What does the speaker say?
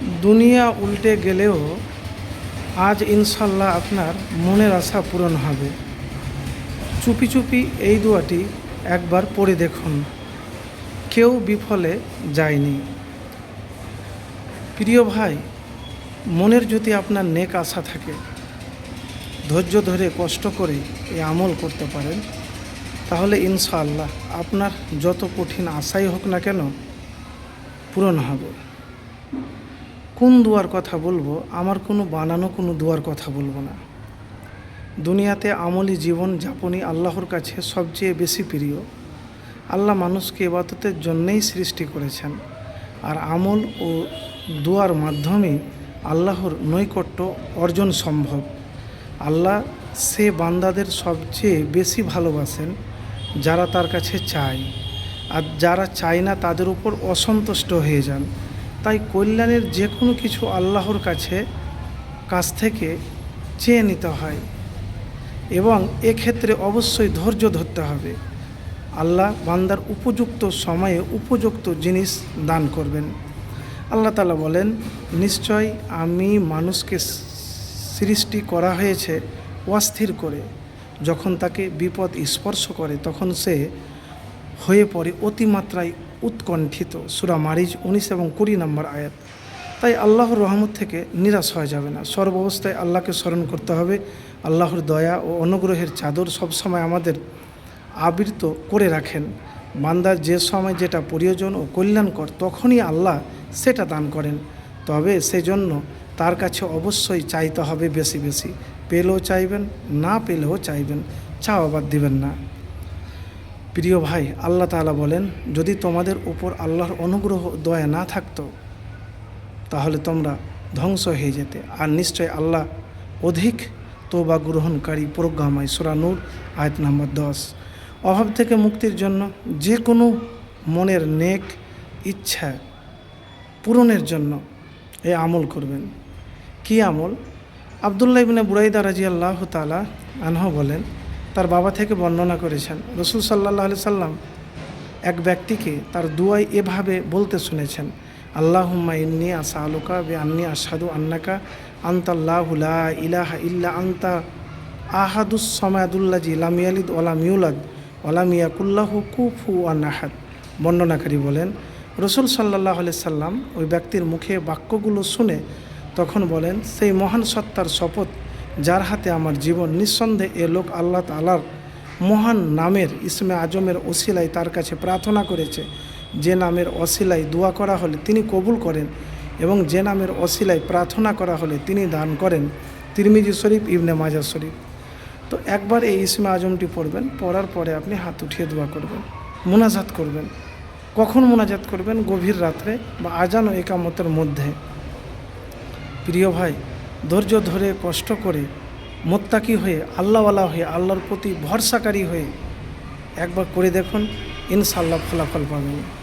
দুনিয়া উল্টে গেলেও আজ ইনশাল্লাহ আপনার মনের আশা পূরণ হবে। চুপি চুপি এই দোয়াটি একবার পড়ে দেখুন। কেউ বিফলে যায়নি। প্রিয় ভাই, মনের যদি আপনার নেক আশা থাকে, ধৈর্য ধরে কষ্ট করে এই আমল করতে পারেন, তাহলে ইনশাআল্লাহ আপনার যত কঠিন আশাই হোক না কেন পূরণ হবে। কোন দুয়ার কথা বলব, আমার কোনো বানানো কোনো দুয়ার কথা বলব না। দুনিয়াতে আমলি জীবন যাপনই আল্লাহর কাছে সবচেয়ে বেশি প্রিয়। আল্লাহ মানুষকে এবাদতের জন্যেই সৃষ্টি করেছেন। আর আমল ও দুয়ার মাধ্যমে আল্লাহর নৈকট্য অর্জন সম্ভব। আল্লাহ সে বান্দাদের সবচেয়ে বেশি ভালোবাসেন, যারা তার কাছে চায়। আর যারা চায় না, তাদের উপর অসন্তুষ্ট হয়ে যান। তাই কল্যাণের যে কোনো কিছু আল্লাহর কাছে, কাছ থেকে চেয়ে নিতে হয় এবং এক্ষেত্রে অবশ্যই ধৈর্য ধরতে হবে। আল্লাহ বান্দার উপযুক্ত সময়ে উপযুক্ত জিনিস দান করবেন। আল্লাহ তালা বলেন, নিশ্চয় আমি মানুষকে সৃষ্টি করা হয়েছে অস্থির করে। যখন তাকে বিপদ স্পর্শ করে, তখন সে হয়ে পড়ে অতিমাত্রায় উৎকণ্ঠিত। সুরা মারিজ উনিশ এবং কুড়ি নম্বর আয়াত। তাই আল্লাহর রহমত থেকে নিরাশ হওয়া যাবে না। সর্বাবস্থায় আল্লাহকে স্মরণ করতে হবে। আল্লাহর দয়া ও অনুগ্রহের চাদর সবসময় আমাদের আবৃত করে রাখেন। বান্দার যে সময় যেটা প্রয়োজন ও কল্যাণকর, তখনই আল্লাহ সেটা দান করেন। তবে সেজন্য তার কাছে অবশ্যই চাইতে হবে বেশি বেশি। পেলেও চাইবেন, না পেলেও চাইবেন। চাও আবার দিবেন না। প্রিয় ভাই, আল্লাহ তাআলা বলেন, যদি তোমাদের উপর আল্লাহর অনুগ্রহ, দয়া না থাকতো, তাহলে তোমরা ধ্বংস হয়ে যেতে। আর নিশ্চয় আল্লাহ অধিক তোবা গ্রহণকারী প্রজ্ঞাময় সুরানুর আয়াত নম্বর দশ। অভাব থেকে মুক্তির জন্য যে কোনো মনের নেক ইচ্ছা পূরণের জন্য এই আমল করবেন। কি আমল? আবদুল্লাহ ইবনে বুরাইদা রাজি আল্লাহ তালা আনহ বলেন তার বাবা থেকে বর্ণনা করেছেন। রসুল সাল্লাহ আলি সাল্লাম এক ব্যক্তিকে তার দুয়াই এভাবে বলতে শুনেছেন, আল্লাহুম্মা ইন্নি আসা আলুকা বে আন্নি আসাদু আন্নাকা আন্তাল্লাহুলা ইলাহা ইল্লা আন্তা আহাদুস সমায়াদুল্লাজি লাম ইয়ালিদ ওলাম ইউলাদ ওলাম ইয়াকুল্লাহু কুফু আন আহাদ। বর্ণনাকারী বলেন, রসুল সাল্লাহ সাল্লাম ওই ব্যক্তির মুখে বাক্যগুলো শুনে তখন বলেন, সেই মহান সত্তার শপথ যার হাতে আমার জীবন, নিঃসন্দেহে এ লোক আল্লাহ তালার মহান নামের, ইসমে আজমের ওসিলায় তার কাছে প্রার্থনা করেছে, যে নামের অশিলায় দোয়া করা হলে তিনি কবুল করেন এবং যে নামের অশিলায় প্রার্থনা করা হলে তিনি দান করেন, তিরমিজি শরীফ, ইবনে মাজা শরীফ। তো একবার এই ইসমে আজমটি পড়বেন, পড়ার পরে আপনি হাত উঠিয়ে দোয়া করবেন, মোনাজাত করবেন। কখন মোনাজাত করবেন? গভীর রাত্রে বা আজান ও একামতের মধ্যে। প্রিয় ভাই ধৈর্য ধরে, কষ্ট করে, মোত্তাকি হয়ে, আল্লাহওয়ালা হয়ে, আল্লাহর প্রতি ভরসাকারী হয়ে একবার করে দেখুন ইনশাল্লাহ ফলাফল পাবেন।